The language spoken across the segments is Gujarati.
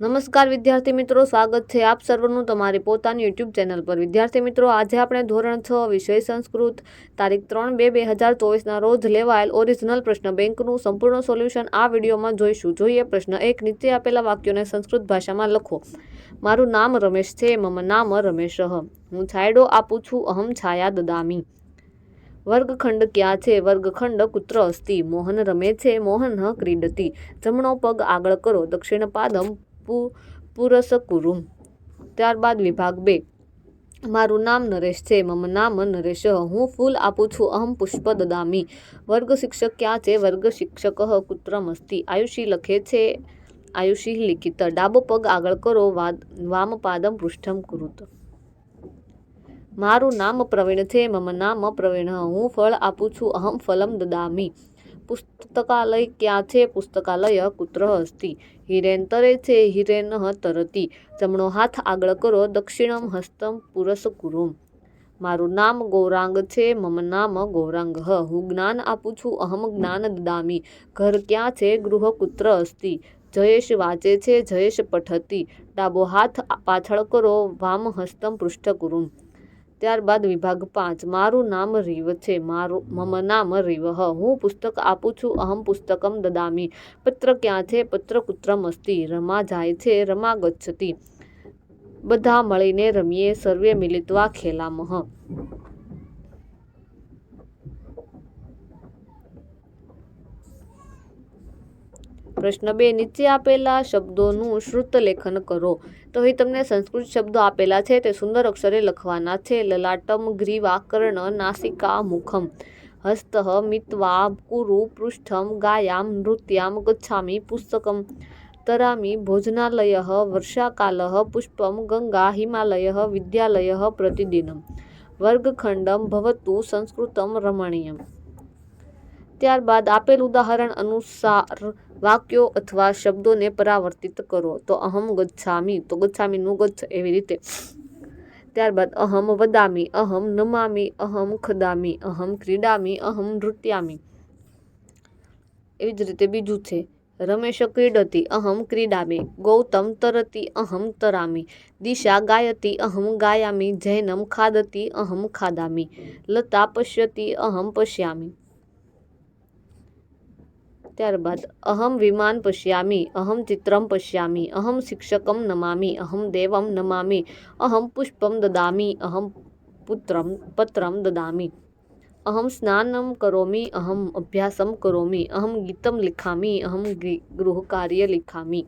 નમસ્કાર વિદ્યાર્થી મિત્રો, સ્વાગત છે આપ સર્વનું તમારી પોતાની યુટ્યુબ ચેનલ પર. વિદ્યાર્થી મિત્રો, આજે આપણે ધોરણ છ વિષય સંસ્કૃત, તારીખ ત્રણ બે બે હજાર ચોવીસના રોજ લેવાયેલ ઓરિજિનલ પ્રશ્ન બેંકનું સંપૂર્ણ સોલ્યુશન આ વિડીયોમાં જોઈશું. જોઈએ પ્રશ્ન એક, નીચે આપેલા વાક્યોને સંસ્કૃત ભાષામાં લખો. મારું નામ રમેશ છે, મમ નામ રમેશ. હું છાયડો આપું છું, અહમ છાયા દદામી વર્ગખંડ ક્યાં છે? વર્ગખંડ કુત્ર અસ્તિ. મોહન રમે છે, મોહન ક્રીડતી. જમણો પગ આગળ કરો, દક્ષિણ પાદમ પુરસકુરુમ. ત્યારબાદ વિભાગ બે. મારું નામ નરેશ છે, મમ નામ નરેશ. હું ફૂલ આપું છું અહમ પુષ્પ દદામી. વર્ગ શિક્ષક ક્યાં છે? વર્ગ શિક્ષક કુત્રમસ્તિ. આયુષી લખે છે, આયુષી લિખિત. ડાબો પગ આગળ કરો વામ પાદમ પૃષ્ઠમ કુરુત મારું નામ પ્રવીણ છે, મમ નામ પ્રવીણ. હું ફળ આપું છું અહમ ફલમ દદામી. પુસ્તકાલય ક્યાં છે પુસ્તકાલય કુત્ર હસ્તી હિરેન તરે છે હિરેન તરતી જમણો હાથ આગળ કરો દક્ષિણમ હસ્તમ પુરસ કુરુમ મારું નામ ગૌરાંગ છે મમ નામ ગૌરાંગ હું જ્ઞાન આપું છું અહમ જ્ઞાન દદામી ઘર ક્યાં છે ગૃહ કુત્ર અસ્તિ જયેશ વાંચે છે જયેશ પઠતી ડાબો હાથ પાછળ કરો વામ હસ્તમ પૃષ્ઠ કુરુમ ત્યારબાદ વિભાગ પાંચ. મારું નામ રીવ છે. મારું, મમ નામ રીવ. હું પુસ્તક આપું છું. અહમ પુસ્તકમ દદામી. પત્ર ક્યાં છે? પત્ર કુત્રમ અસ્તિ રમા જાય છે. રમા ગચ્છતી. બધા મળીને રમીએ. સર્વે મિલિત્વા ખેલામહ પ્રશ્ન બે, નીચે આપેલા શબ્દોનું શ્રુત લેખન કરો. તો અહીં તમને સંસ્કૃત શબ્દો આપેલા છે, તે સુંદર અક્ષરે લખવાના છે. લલાટમ ગ્રીવા કર્ણ નાસિકા, મુખમ. હસ્ત મિત્વા કુરુ, પૃષ્ઠમ, ગાયામ, નૃત્યામ, ગચ્છામી, પુસ્તકમ. તરામી, ભોજનાલય, વર્ષાકાલ, પુષ્પમ, ગંગા, હિમાલય, વિદ્યાલય, પ્રતિદિનમ. વર્ગખંડમ, ભવતુ, સંસ્કૃતમ, રમણીયમ. ત્યારબાદ આપેલ ઉદાહરણ અનુસાર વાક્યો અથવા શબ્દોને પરાવર્તિત કરો. તો અહમ ગચ્છામી. તો ગચ્છામીનું ગચ્છ એવી રીતે. ત્યારબાદ અહમ વદામી. અહમ નમામી. અહમ ખદામી. અહમ ક્રીડામી. અહમ નૃત્યામી. એવી જ રીતે બીજું છે. રમેશ ક્રીડતી. અહમ ક્રીડામી. ગૌતમ તરતી. અહમ તરામી. દિશા ગાયતી. અહમ ગાયામી. જૈનમ ખાદતી. અહમ ખાદામી. લતા પશ્યતી. અહમ પશ્યામી. ત્યારબાદ અહમ વિમાન પશ્યામી, અહમ ચિત્રમ પશ્યામી, અહમ શિક્ષકમ નમામી, અહમ દેવમ નમામી, અહમ પુષ્પમ દદામી, અહમ પુત્રમ પત્રમ દદામી. અહમ સ્નાનમ કરોમી, અહમ અભ્યાસમ કરોમી, અહમ ગીતમ લિખામી, અહમ ગૃહકાર્ય લિખામી.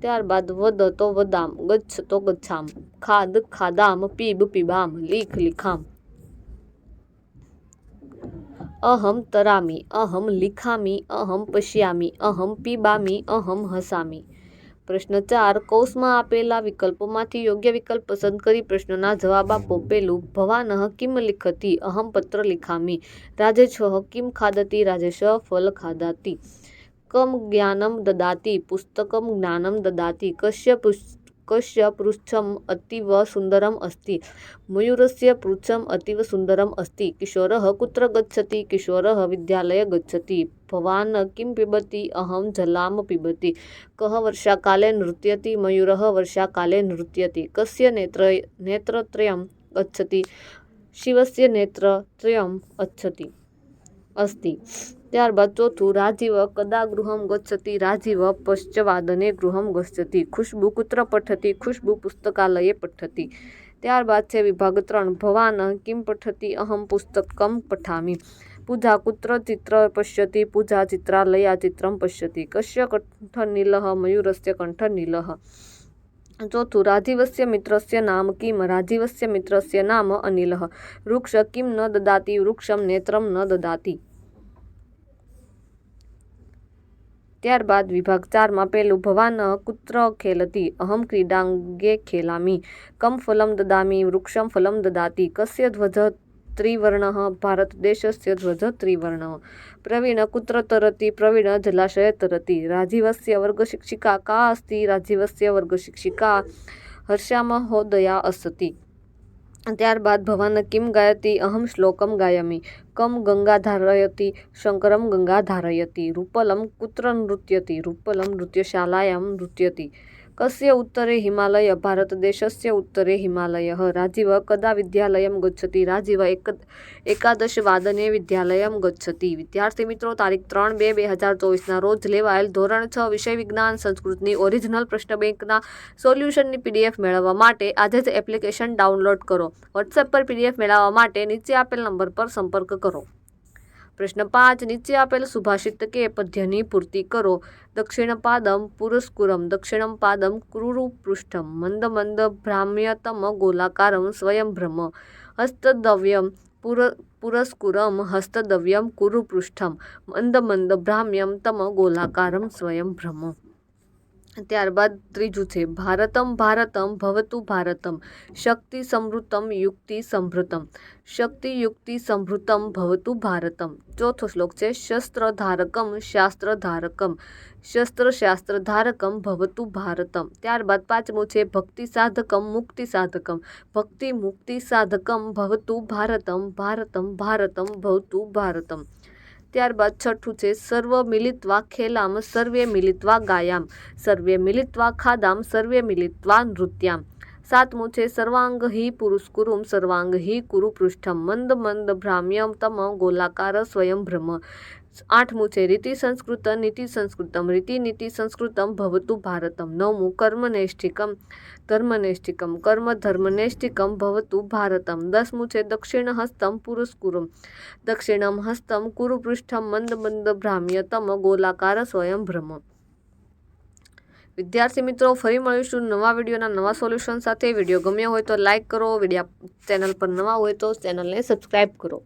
ત્યારબાદ વદ તો વદામ, ગચ્છ તો ગચ્છામ, ખાદ ખાદામ, પીબ પીબામ, લીખ લિખામ. અહમ તરામી, અહમ લિખામી, અહમ પશ્યામી, અહમ પીબામી, અહમ હસામી. પ્રશ્ન ચાર, કૌંસમાં આપેલા વિકલ્પોમાંથી યોગ્ય વિકલ્પ પસંદ કરી પ્રશ્નના જવાબ આપો. પેલું, ભવાનઃ કિમ લિખતી, અહમ પત્ર લિખામી. રાજેશ કિમ ખાદતી, રાજેશ ફલ ખાદાતી. કમ જ્ઞાનમ દદાતી, પુસ્તકમ જ્ઞાનમ દદાતી. કશ્ય કશ્ય પૃચ્છમ અતીવ સુંદરમ અસ્તિ મયુરસ્ય પૃચ્છમ અતીવ સુંદરમ અસ્તિ કિશોર કુત્ર ગચ્છતિ કિશોર વિદ્યાલય ગચ્છતિ ભવાન કિમ પીબતી અહમ જલામ પીબતી કહ વર્ષાકાલે નૃત્યતિ મયુર વર્ષાકાલે નૃત્યતિ કસ્ય નેત્ર નેત્રત્રયમ ગચ્છતિ શિવસ્ય નેત્રત્રયમ અચ્છતિ અસ્તિ ત્યારબાદ ચોથું રાજીવ કદા ગૃહમ ગચ્છતી રાજીવ પશ્ચવાદને ગૃહમ ગચ્છતી ખુશ્બુ કુત્ર પઠતી ખુશ્બુ પુસ્તકાલયે પઠતી ત્યારબાદ છે વિભાગ ત્રણ ભવાન કિમ પઠતી અહમ પુસ્તકમ પઠામી પૂજા કુત્ર ચિત્ર પશ્યતી પૂજા ચિત્રાલયા ચિત્રમ પશ્યતી કશ્ય કંઠનીલઃ મયુરસ્ય કંઠનીલઃ ચોથું રાજીવસ્ય મિત્રસ્ય નામ કિમ રાજીવસ્ય મિત્રસ્ય નામ અનિલઃ વૃક્ષ કિમ ન દદાતી વૃક્ષમ નેત્રમ ન દદાતિ ત્યારબાદ વિભાગ ચારમાં પહેલું ભવાન કુત્ર ખેલતી અહમ ક્રીડાંગે ખેલામી. કમ ફલમ દદામી. વૃક્ષમ ફલમ દદાતી. કસ્ય ધ્વજ ત્રિવર્ણ. ભારત દેશસ્ય ધ્વજ ત્રિવર્ણ. પ્રવીણ કુત્ર તરતી. પ્રવીણ જલાશય તરતી. રાજીવસ્ય વર્ગશિક્ષિકા કા અસ્તિ? રાજીવસ્ય વર્ગશિક્ષિકા હર્ષામહોદયા અસતિ. ત્યારબાદ ભવાન કિમ ગાયતી, અહમ શ્લોકમ ગાયામી, કમ ગંગા ધારયતી શંકરમ ગંગા ધારયતી રૂપલમ કુત્ર નૃત્યતી, રૂપલમ નૃત્યશાલાયામ નૃત્યતિ. કસ્ય ઉત્તરે હિમાલય ભારતદેશસ્ય ઉત્તરે હિમાલયः રાજીવ કદા વિદ્યાલયમ ગચ્છતિ રાજીવ એક એકાદશ વાદને વિદ્યાલયમ ગચ્છતિ વિદ્યાર્થી મિત્રો તારીખ ત્રણ બે બે હજાર ચોવીસના રોજ લેવાયેલ ધોરણ છ વિષય વિજ્ઞાન સંસ્કૃતની ઓરિજિનલ પ્રશ્ન બેંકના સોલ્યુશનની પીડીએફ મેળવવા માટે આજે જ એપ્લિકેશન ડાઉનલોડ કરો. વોટ્સએપ પર પીડીએફ મેળવવા માટે નીચે આપેલ નંબર પર સંપર્ક કરો. પ્રશ્ન પાંચ, નીચે આપેલ સુભાષિત કે પદ્યની પૂર્તિ કરો. દક્ષિણ પાદમ પુરસ્કુરમ, દક્ષિણમ પાદમ ક્રુરુ પૃષ્ઠમ મંદ મંદ ભ્રામ્યતમ ગોલાકારમ સ્વયં ભ્રમ, હસ્તદવ્યમ પુર, પુરસ્કુરમ, હસ્તદવ્યમ કુરુ પૃષ્ઠમ મંદ મંદ ભ્રામ્યમ તમ ગોલાકારમ સ્વયં ભ્રમ. ત્યારબાદ ત્રીજું છે, ભારતમ ભારતમ ભવતું ભારતમ, શક્તિ સમૃતમ યુક્તિ સમૃતમ, શક્તિ યુક્તિ સમૃતમ ભવતું ભારતમ. ચોથો શ્લોક છે શસ્ત્ર ધારકમ શાસ્ત્ર ધારકમ શસ્ત્ર શાસ્ત્ર ધારકમ ભવતું ભારતમ. ત્યારબાદ પાંચમું છે ભક્તિ સાધકમ મુક્તિ સાધકમ ભક્તિ મુક્તિ સાધકમ ભવતું ભારતમ ભારતમ ભારતમ ભવતું ભારતમ. ત્યારબાદ છઠ્ઠું છે, સર્વ મિલિત્વા ખેલામ, સર્વે મિલિત્વા ગાયામ, સર્વે મિલિત્વા ખાદામ, સર્વે મિલિત્વા નૃત્યામ. સાતમું છે, સર્વાંગ હિ પુરુષકુરુમ સર્વાંગ હિ કુરુ પૃષ્ઠમ, મંદ મંદ ભ્રામ્યમ તમ ગોલાકાર સ્વયં ભ્રમ આઠમું છે, રીતિ સંસ્કૃત નીતિ સંસ્કૃતમ. રીતિ, નીતિ સંસ્કૃતમ, ભવતું ભારતમ. નવમું, કર્મનૈષ્ઠિકમ ધર્મનૈષ્ઠિકમ કર્મ, ધર્મનૈષ્ઠિકમ, ભવતું ભારતમ. દસમું છે, દક્ષિણ હસ્તમ પુરુષકુરુમ દક્ષિણમ હસ્તમ, કુરુપૃષ્ઠમ, મંદ મંદ ભ્રામ્ય તમ ગોલાકાર, સ્વયં ભ્રમ વિદ્યાર્થી મિત્રો, ફરી મળીશું નવા વિડીયોના નવા સોલ્યુશન સાથે. વીડિયો ગમ્યો હોય તો લાઇક કરો. વીડિયો ચેનલ પર નવા હોય તો ચેનલને સબસ્ક્રાઈબ કરો.